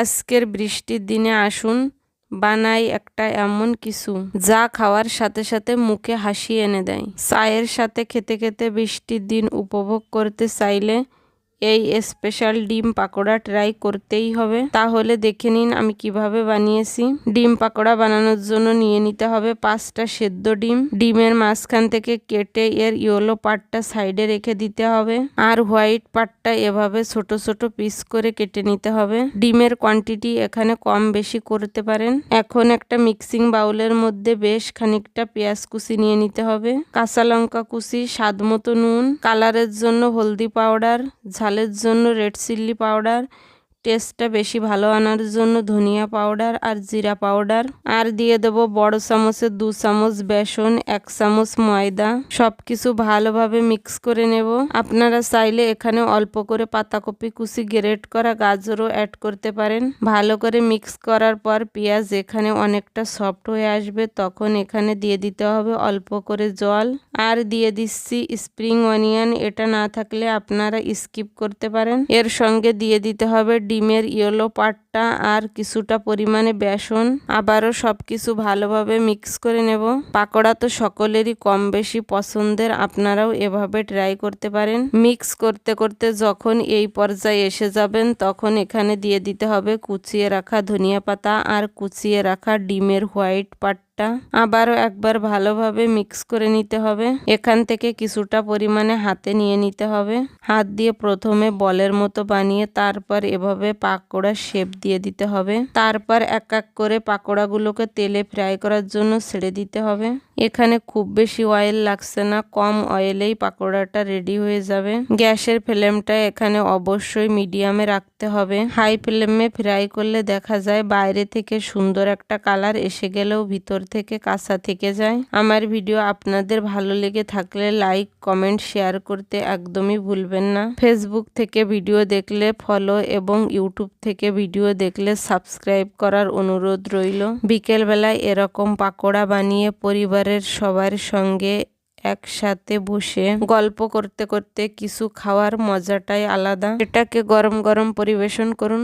আজকের বৃষ্টির দিনে আসুন, বানাই একটা এমন কিছু, যা খাওয়ার সাথে সাথে মুখে হাসি এনে দেয়। চায়ের সাথে খেতে খেতে বৃষ্টির দিন উপভোগ করতে চাইলে এই স্পেশাল ডিম পাকোড়া ট্রাই করতেই হবে। তাহলে দেখে নিন আমি কীভাবে বানিয়েছি। ডিম পাকোড়া বানানোর জন্য নিয়ে নিতে হবে পাঁচটা সেদ্ধ ডিম। ডিমের মাঝখান থেকে কেটে এর ইয়েলো পার্টটা সাইডে রেখে দিতে হবে। আর হোয়াইট পার্টটা এভাবে ছোট ছোট পিস করে কেটে নিতে হবে। ডিমের কোয়ান্টিটি এখানে কম বেশি করতে পারেন। এখন একটা মিক্সিং বাউলের মধ্যে বেশ খানিকটা পেঁয়াজ কুচি নিয়ে নিতে হবে। কাঁচা লঙ্কা কুচি, স্বাদ মতো নুন কালারের জন্য হলদি পাউডার ঝালের জন্য রেড চিল্লি পাউডার টেস্টটা বেশি ভালো আনার জন্য ধনিয়া পাউডার আর জিরা পাউডার আর দিয়ে দেবো বড় চামচের দু চামচ বেসন, এক চামচ ময়দা। সব কিছু ভালোভাবে মিক্স করে নেব। আপনারা চাইলে এখানে অল্প করে পাতাকপি কুচি গ্রেট করা গাজরও অ্যাড করতে পারেন। ভালো করে মিক্স করার পর পেঁয়াজ এখানে অনেকটা সফট হয়ে আসবে। তখন এখানে দিয়ে দিতে হবে অল্প করে জল। আর দিয়ে দিচ্ছি স্প্রিং অনিয়ন এটা না থাকলে আপনারা স্কিপ করতে পারেন। এর সঙ্গে দিয়ে দিতে হবে ডিমের ইয়েলো পার্টটা আর কিছুটা পরিমাণে বেসন। আবারও সব কিছু ভালোভাবে মিক্স করে নেব। পাকোড়া তো সকলেরই কম বেশি পছন্দের, আপনারাও এভাবে ট্রাই করতে পারেন। মিক্স করতে করতে যখন এই পর্যায়ে এসে যাবেন, তখন এখানে দিয়ে দিতে হবে কুচিয়ে রাখা ধনিয়া পাতা আর কুচিয়ে রাখা ডিমের হোয়াইট পার্ট টা আবারও একবার ভালোভাবে মিক্স করে নিতে হবে। এখান থেকে কিছুটা পরিমাণে হাতে নিয়ে নিতে হবে। হাত দিয়ে প্রথমে বলের মতো বানিয়ে তারপর এভাবে পাকোড়ার শেপ দিয়ে দিতে হবে। তারপর এক এক করে পাকোড়াগুলোকে তেলে ফ্রাই করার জন্য ছেড়ে দিতে হবে। এখানে খুব বেশি অয়েল লাগছে না, কম অয়েলেই পাকোড়াটা রেডি হয়ে যাবে। গ্যাসের ফ্লেমটা এখানে অবশ্যই মিডিয়ামে রাখতে হবে। হাই ফ্লেমে ফ্রাই করলে দেখা যায় বাইরে থেকে সুন্দর একটা কালার এসে গেলেও ভিতর থেকে কাঁচা থেকে যায়। আমার ভিডিও আপনাদের ভালো লেগে থাকলে লাইক, কমেন্ট, শেয়ার করতে একদমই ভুলবেন না। ফেসবুক থেকে ভিডিও দেখলে ফলো এবং ইউটিউব থেকে ভিডিও দেখলে সাবস্ক্রাইব করার অনুরোধ রইল। বিকেলবেলায় এরকম পাকোড়া বানিয়ে পরিবারের সবার সঙ্গে একসাথে বসে গল্প করতে করতে কিছু খাওয়ার মজাটাই আলাদা। এটাকে গরম গরম পরিবেশন করুন।